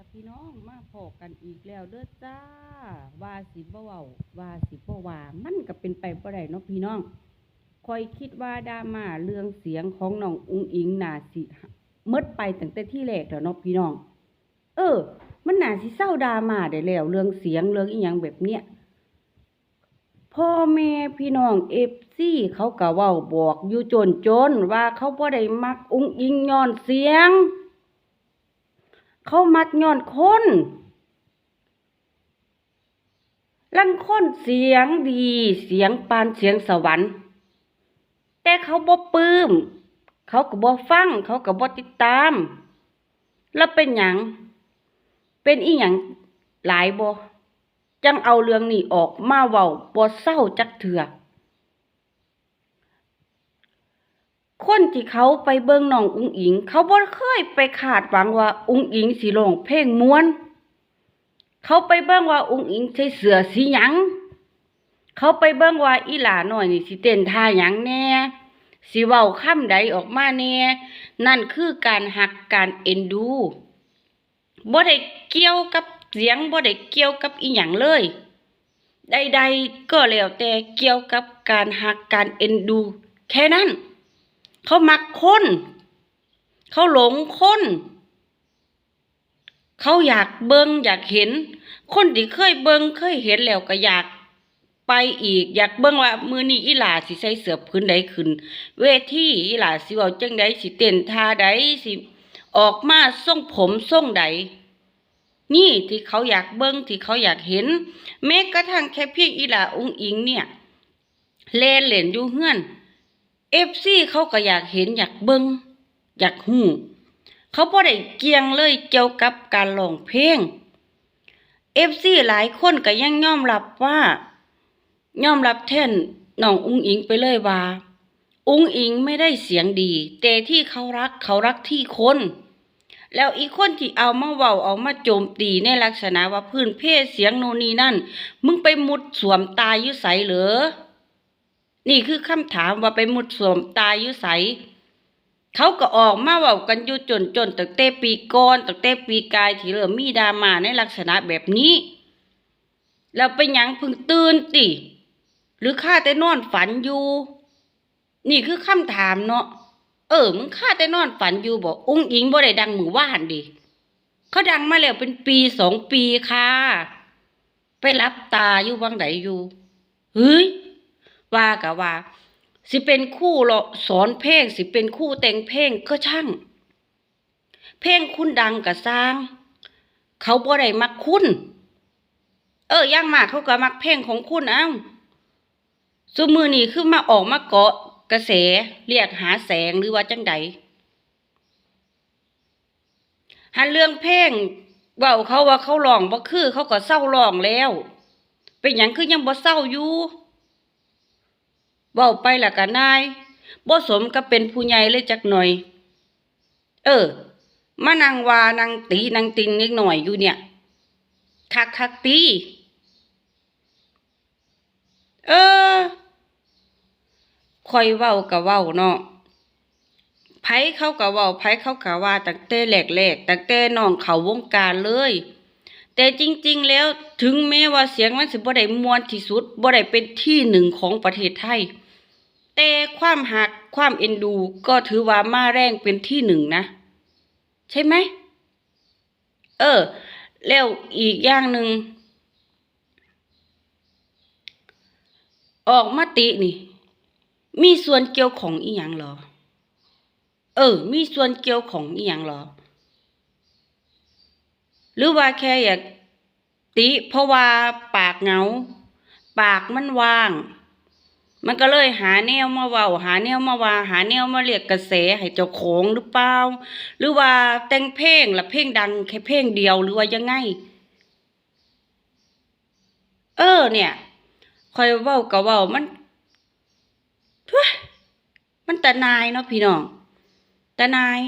ค่ะพี่น้องมาพอกันอีกแล้วเด้อจ้า ว่าสิบ่เว้าว่าสิบ่ว่ามันก็เป็นไปบ่ได้เนาะพี่น้องคอยคิดว่าดราม่าเรื่องเสียงของน้องอุ้งอิงน่าสิมดไปตั้งแต่ที่แรกแล้วเนาะพี่น้อง เออ มันน่าสิเศร้าดราม่าได้แล้วเรื่องเสียงเรื่องอีหยังแบบเนี้ยพ่อแม่พี่น้องเอฟซี่เขาก็เว้าบอกอยู่จนจนว่าเขาบ่ได้มักอุ้งอิงย้อนเสียง เขามักย้อนคนลังคนเสียงดีเสียงปานเสียงสวรรค์ แต่เขาบ่ปลื้ม เขาก็บ่ฟัง เขาก็บ่ติดตาม แล้วเป็นหยังเป็นอีหยังหลายบ่จังเอาเรื่องนี้ออกมาเว้าบ่เศร้าจักเถื่อ คนที่เขาไปเบิ่งน้องอุ้งอิง เขาบ่เคยไปคาดหวังว่าอุ้งอิงสิร้องเพลงม่วน เขาไปเบิ่งว่าอุ้งอิงใส่เสื้อสีหยังเขาไปเบิ่งว่าอีหลาหน้อยนี่สิเต้นท่าหยังแน่สิเว้าคำใดออกมาแน่นั่นคือการหักการเอ็นดูบ่ได้เกี่ยวกับเสียงบ่ได้เกี่ยวกับอีหยังเลยใดๆก็แล้วแต่เกี่ยวกับการหักการเอ็นดู แค่นั้น เขามักคนเขาหลงคนเขาอยากเบิงอยากเห็น คนที่เคยเบิงเคยเห็นแล้วก็อยากไปอีก อยากเบิ่งว่ามือนี้อีหลาสิใส่เสือพื้นใดขึ้น เวทีอีหลาสิเว้าจังใดสิเต้นท่าใดสิออกมาทรงผมทรงใดนี่ที่เขาอยากเบิ่งที่เขาอยากเห็น แม้กระทั่งแค่เพียงอีหลาองอิงเนี่ยเล่นเล่นอยู่เฮือน เอฟซีเขาก็อยากเห็นอยากเบิงอยากหูเขาบ่ได้เกียงเลยเกี่ยวกับการร้องเพลงเอฟซีหลายคนก็ยังยอมรับว่ายอมรับแทนน้องอุ้งอิงไปเลยว่า อุ้งอิงไม่ได้เสียงดีแต่ที่เขารักเขารักที่คน แล้วอีกคนที่เอามาเว้าเอามาโจมตีในลักษณะว่าพื้นเพศเสียงโนนีนั่น มึงไปมุดสวมตายยู่ไสเหรอ นี่คือคำถามว่าไปมุดสวมตายอยู่ไสเขาก็ออกมาเว้ากันอยู่จนจนตั้งแต่ปีก่อนตั้งแต่ปีกายที่เริ่มมีดามาในลักษณะแบบนี้ แล้วไปหยังพึ่งตื่นติ หรือข้าแต่นอนฝันอยู่ นี่คือคำถามเนาะเออมึงข้าแต่นอนฝันอยู่บอกอุ้งอิงบ่ได้ดังมือว่านดิเขาดังมาแล้วเป็นปีสองปีค่ะ ไปรับตาอยู่บางไหนอยู่เฮ้ย ว่ากะว่า สิเป็นคู่หรอสอนเพลงสิเป็นคู่แต่งเพลงก็ช่าง เพลงคุณดังกะสร้าง เขาบ่ได้มักคุณ เออย่างมากเขาก็มักเพลงของคุณเอ้าซุมือนี่คือมาออกมาเกาะกระแสเรียกหาแสงหรือว่าจังใดหันเรื่องเพลงเว้าเขาว่าเขาร้องบ่คือ เขาก็เศร้าร้องแล้ว เป็นหยังคือยังบ่เศร้าอยู่ เว้าไปละก็นายบ่สมกับเป็นผู้ใหญ่เลยจักหน่อย เออมานังวานังตีนังติงนิดหน่อยอยู่เนี่ยคักคักตีเออคอยเว้ากับเว้าเนาะไผเขากับเว้าไผเขากับว่าตั้งแต่แรกๆตั้งแต่น้องเขาวงการเลย แต่จริง ๆ แล้วถึงแม้ว่าเสียงมันสิบ่ได้มวนที่สุดบ่ได้เป็นที่หนึ่งของประเทศไทย แต่ความหักความเอ็นดูก็ถือว่ามาแรงเป็นที่หนึ่งนะ ใช่ไหม เออ แล้วอีกอย่างหนึ่งออกมาตินี่ มีส่วนเกี่ยวของอีหยังเหรอ เออ มีส่วนเกี่ยวของอีหยังเหรอ หรือว่าแค่อยากติ เพราะว่าปากเหงา ปากมันว่าง มันก็เลยหาแนวมาเว้าหาแนวมาว่า หาแนวมาเรียกกระแสให้เจ้าของหรือเปล่าหรือว่าแต่งเพลงละเพลงดังแค่เพลงเดียวหรือว่ายังไง เออ เนี่ยคอยเว้าก็เว้ามันเฮ้ยมันแตะนายเนาะพี่น้องแตะนาย